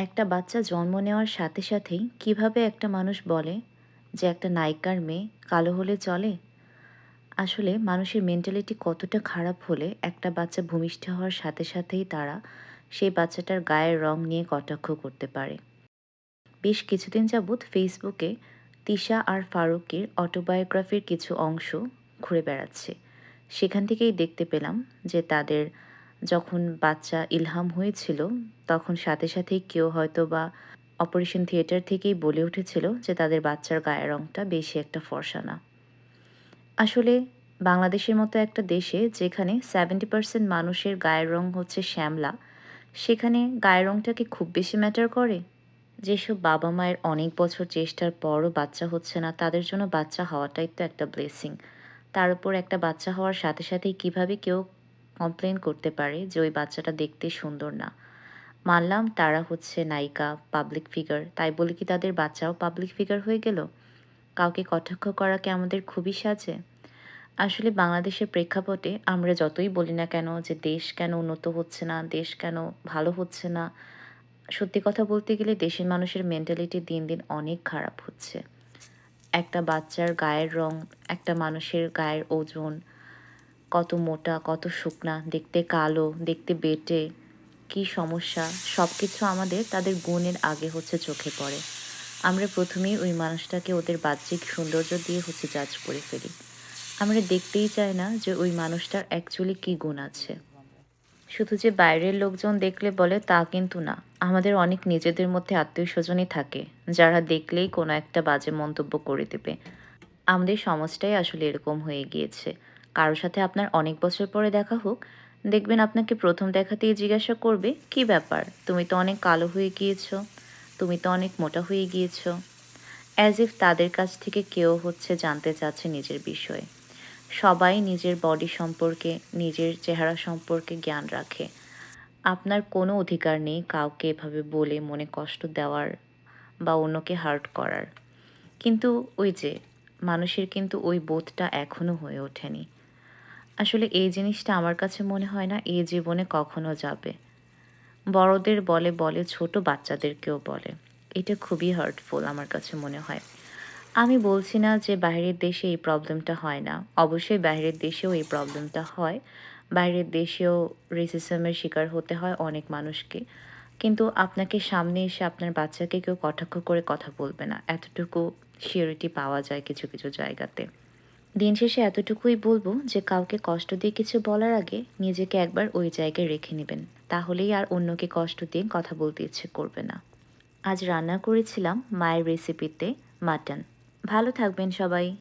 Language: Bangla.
একটা বাচ্চা জন্ম নেওয়ার সাথে সাথেই কীভাবে একটা মানুষ বলে যে একটা নায়িকার মেয়ে কালো হলে চলে? আসলে মানুষের মেন্টালিটি কতটা খারাপ হলে একটা বাচ্চা ভূমিষ্ঠ হওয়ার সাথে সাথেই তারা সেই বাচ্চাটার গায়ের রং নিয়ে কটাক্ষ করতে পারে। বেশ কিছুদিন যাবৎ ফেসবুকে তিশা আর ফারুকের অটোবায়োগ্রাফির কিছু অংশ ঘুরে বেড়াচ্ছে। সেখান থেকেই দেখতে পেলাম যে তাদের যখন বাচ্চা ইলহাম হয়েছিল, তখন সাথে সাথেই কেউ হয়তো বা অপারেশন থিয়েটার থেকেই বলে উঠেছিল যে তাদের বাচ্চার গায়ের রঙটা বেশি একটা ফর্সা না। আসলে বাংলাদেশের মতো একটা দেশে যেখানে সেভেন্টি পার্সেন্ট মানুষের গায়ের রং হচ্ছে শ্যামলা, সেখানে গায়ের রংটাকে খুব বেশি ম্যাটার করে? যেসব বাবা মায়ের অনেক বছর চেষ্টার পরও বাচ্চা হচ্ছে না, তাদের জন্য বাচ্চা হওয়াটাই তো একটা ব্লেসিং তার উপর একটা বাচ্চা হওয়ার সাথে সাথেই কীভাবে কেউ কমপ্লেন করতে পারে যে ওই বাচ্চাটা দেখতে সুন্দর না। মানলাম তারা হচ্ছে নায়িকা পাবলিক ফিগার তাই বলে কি তাদের বাচ্চাও পাবলিক ফিগার হয়ে গেল? কাউকে কটাক্ষ করা কি আমাদের খুবই সাজে? আসলে বাংলাদেশের প্রেক্ষাপটে আমরা যতই বলি না কেন যে দেশ কেন উন্নত হচ্ছে না, দেশ কেন ভালো হচ্ছে না, সত্যি কথা বলতে গেলে দেশের মানুষের মেন্টালিটি দিন দিন অনেক খারাপ হচ্ছে। একটা বাচ্চার গায়ের রং, একটা মানুষের গায়ের ওজন কত মোটা, কত শুকনা, দেখতে কালো, দেখতে বেটে। কি সমস্যা? সব কিছু আমাদের তাদের গুণের আগে হচ্ছে চোখে পড়ে। আমরা প্রথমেই ওই মানুষটাকে ওদের বাহ্যিক সৌন্দর্য দিয়ে হচ্ছে জাজ করে ফেলি। আমরা দেখতেই চাই না যে ওই মানুষটার অ্যাকচুয়ালি কী গুণ আছে। শুধু যে বাইরের লোকজন দেখলে বলে তা কিন্তু না। আমাদের অনেক নিজেদের মধ্যে আত্মীয় স্বজনই থাকে, যারা দেখলেই কোনো একটা বাজে মন্তব্য করে দেবে। আমাদের সমাজটাই আসলে এরকম হয়ে গিয়েছে। কারোর সাথে আপনার অনেক বছর পরে দেখা হোক, দেখবেন আপনাকে প্রথম দেখাতেই জিজ্ঞাসা করবে, কি ব্যাপার? তুমি তো অনেক কালো হয়ে গিয়েছো, তুমি তো অনেক মোটা হয়ে গিয়েছো। অ্যাজ ইফ তাদের কাছ থেকে কেউ হচ্ছে জানতে চাচ্ছে নিজের বিষয়ে। সবাই নিজের বডি সম্পর্কে, নিজের চেহারা সম্পর্কে জ্ঞান রাখে। আপনার কোনো অধিকার নেই কাউকে এভাবে বলে মনে কষ্ট দেওয়ার বা অন্যকে হার্ট করার। কিন্তু ওই যে, মানুষের কিন্তু ওই বোধটা এখনও হয়ে ওঠেনি। আসলে এই জিনিসটা আমার কাছে মনে হয় না এই জীবনে কখনো যাবে। বড়দের বলে বলে, ছোট বাচ্চাদেরকেও বলে। এটা খুবই হার্টফুল আমার কাছে মনে হয়। আমি বলছি না যে বাইরের দেশে এই প্রবলেমটা হয় না। অবশ্যই বাইরের দেশেও এই প্রবলেমটা হয়। বাইরের দেশেও রেসিজমের শিকার হতে হয় অনেক মানুষকে। কিন্তু আপনাকে সামনে এসে আপনার বাচ্চাকে কেউ কটাক্ষ করে কথা বলবে না। এতটুকু সিওরিটি পাওয়া যায় কিছু কিছু জায়গাতে। দিন শেষে এতটুকুই বলব যে কাউকে কষ্ট দিয়ে কিছু বলার আগে নিজেকে একবার ওই জায়গায় রেখে নেবেন। তাহলেই আর অন্যকে কষ্ট দিয়ে কথা বলতে ইচ্ছে করবে না। আজ রান্না করেছিলাম মায়ের রেসিপিতে মাটন। ভালো থাকবেন সবাই।